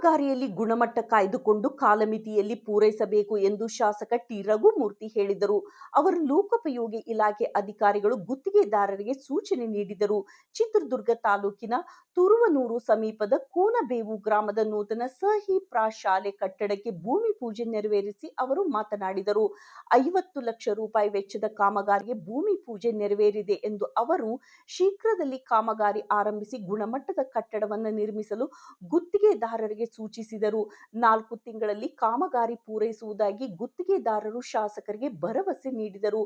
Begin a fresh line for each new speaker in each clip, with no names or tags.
ಕಾಮಗಾರಿಯಲ್ಲಿ ಗುಣಮಟ್ಟ ಕಾಯ್ದುಕೊಂಡು ಕಾಲಮಿತಿಯಲ್ಲಿ ಪೂರೈಸಬೇಕು ಎಂದು ಶಾಸಕ ಟಿ. ರಘುಮೂರ್ತಿ ಹೇಳಿದರು. ಅವರು ಲೋಕೋಪಯೋಗಿ ಇಲಾಖೆ ಅಧಿಕಾರಿಗಳು ಗುತ್ತಿಗೆದಾರರಿಗೆ ಸೂಚನೆ ನೀಡಿದರು. ಚಿತ್ರದುರ್ಗ ತಾಲೂಕಿನ ತುರುವನೂರು ಸಮೀಪದ ಕೋನಬೇವು ಗ್ರಾಮದ ನೂತನ ಸಹಿ ಪ್ರಾಶಾಲೆ ಕಟ್ಟಡಕ್ಕೆ ಭೂಮಿ ಪೂಜೆ ನೆರವೇರಿಸಿ ಅವರು ಮಾತನಾಡಿದರು. ಐವತ್ತು ಲಕ್ಷ ರೂಪಾಯಿ ವೆಚ್ಚದ ಕಾಮಗಾರಿಗೆ ಭೂಮಿ ಪೂಜೆ ನೆರವೇರಿದೆ ಎಂದು ಅವರು ಶೀಘ್ರದಲ್ಲಿ ಕಾಮಗಾರಿ ಆರಂಭಿಸಿ ಗುಣಮಟ್ಟದ ಕಟ್ಟಡವನ್ನು ನಿರ್ಮಿಸಲು ಗುತ್ತಿಗೆದಾರರಿಗೆ ಸೂಚಿಸಿದರು. ನಾಲ್ಕು ತಿಂಗಳಲ್ಲಿ ಕಾಮಗಾರಿ ಪೂರೈಸುವುದಾಗಿ ಗುತ್ತಿಗೆದಾರರು ಶಾಸಕರಿಗೆ ಭರವಸೆ ನೀಡಿದರು.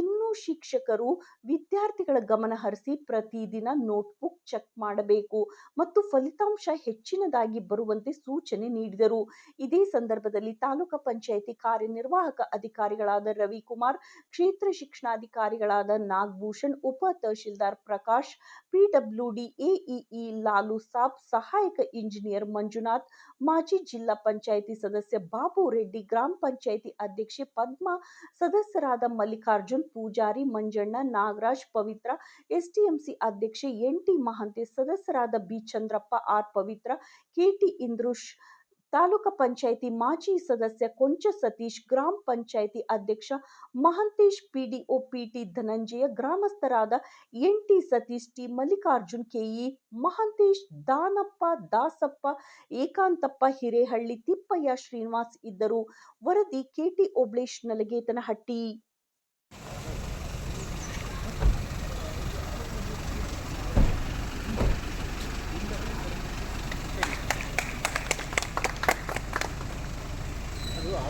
ಇನ್ನು ಶಿಕ್ಷಕರು, ವಿದ್ಯಾರ್ಥಿಗಳ ಗಮನ ಹರಿಸಿ ಪ್ರತಿದಿನ ನೋಟ್ಬುಕ್ ಚೆಕ್ ಮಾಡಬೇಕು ಮತ್ತು ಫಲಿತಾಂಶ ಹೆಚ್ಚಿನದಾಗಿ ಬರುವಂತೆ ಸೂಚನೆ ನೀಡಿದರು. ಇದೇ ಸಂದರ್ಭದಲ್ಲಿ ತಾಲೂಕು ಪಂಚಾಯಿತಿ ಕಾರ್ಯನಿರ್ವಾಹಕ ಅಧಿಕಾರಿಗಳಾದ ರವಿಕುಮಾರ್, ಕ್ಷೇತ್ರ ಶಿಕ್ಷಣಾಧಿಕಾರಿಗಳಾದ ನಾಗಭೂಷಣ್, ಉಪ ತಹಶೀಲ್ದಾರ್ ಪ್ರಕಾಶ್ ಪಿಡಬ್ಲ್ಯೂಡಿ ಎಇಇ ಲಾಲು ಸಾಬ್, ಸಹಾಯಕ ಇಂಜಿನಿಯರ್ ಮಂಜುನಾಥ್ ಮಾಜಿ ಜಿಲ್ಲಾ ಪಂಚಾಯಿತಿ ಸದಸ್ಯ ಬಾಬು ರೆಡ್ಡಿ, ಗ್ರಾಮ ಪಂಚಾಯಿತಿ ಅಧ್ಯಕ್ಷೆ ಪದ್ಮ, ಸದಸ್ಯರಾದ ಮಲ್ಲಿಕಾರ್ಜುನ್, ಪೂಜಾರಿ ಮಂಜಣ್ಣ, ನಾಗರಾಜ್, ಪವಿತ್ರ ಎಸ್ಟಿಎಂಸಿ ಅಧ್ಯಕ್ಷೆ ಎನ್ ಟಿ ಮಹಂತೇಶ್, ಸದಸ್ಯರಾದ B Chandrappa R Pavithra KT ಇಂದ್ರುಷ್ taluk panchayat ಮಾಜಿ ಸದಸ್ಯ ಕೊಂಚ ಸತೀಶ್, ಗ್ರಾಮ ಪಂಚಾಯಿತಿ ಅಧ್ಯಕ್ಷ Mahantesh, PDO PT Dhananjaya, ಗ್ರಾಮಸ್ಥರಾದ NT Satish, T Mallikarjun, KE Mahantesh, Danappa, Dasappa, Ekantappa, Hirehalli, Thippaiah Srinivas ಇದ್ದರು. ವರದಿ ಕೆಟಿ ಓಬ್ಳೇಶ್ ನಲಗೇತನಹಟ್ಟಿ.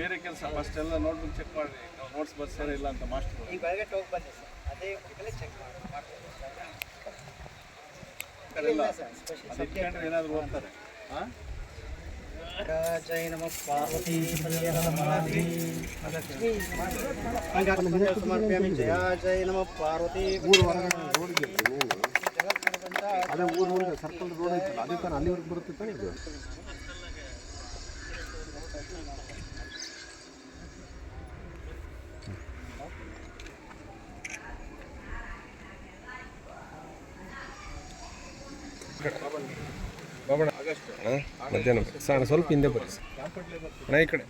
ಬೇರೆ ಕೆಲಸ ಫಸ್ಟ್ ಎಲ್ಲ ನೋಟ್ಬುಕ್ ಚೆಕ್ ಮಾಡಿ. ನೋಟ್ಸ್ ಬರ್ಸ್ಯಾರ ಇಲ್ಲ ಅಂತ ಮಾಸ್ಟರ್.
ಈಗ ಬೆಳಗ್ಗೆ ಹೋಗಿ ಬನ್ನಿ ಸರ್. ಅದೇ ಚೆಕ್ ಮಾಡಿ.
ಏನಾದ್ರು ಓದ್ತಾರೆ? ಹಾಂ
ಜೈ ನಮ ಪಾರ್ವತಿ ಜಯ ಜೈ ನಮ ಪಾರ್ವತಿ
ಅದೇ ಊರು ಸರ್ಕಲ್ ರೋಡ್ ಐತಲ್ಲ ಅದೇ ಥರ ಅಲ್ಲಿವರೆಗೆ ಬರುತ್ತೆ ತಾನೇ ಇದು?
ಮಧ್ಯಾಹ್ನ. ಸರ್ ಸ್ವಲ್ಪ ಹಿಂದೆ ಬರ್ರಿ ಅಣ್ಣ ಈ ಕಡೆ.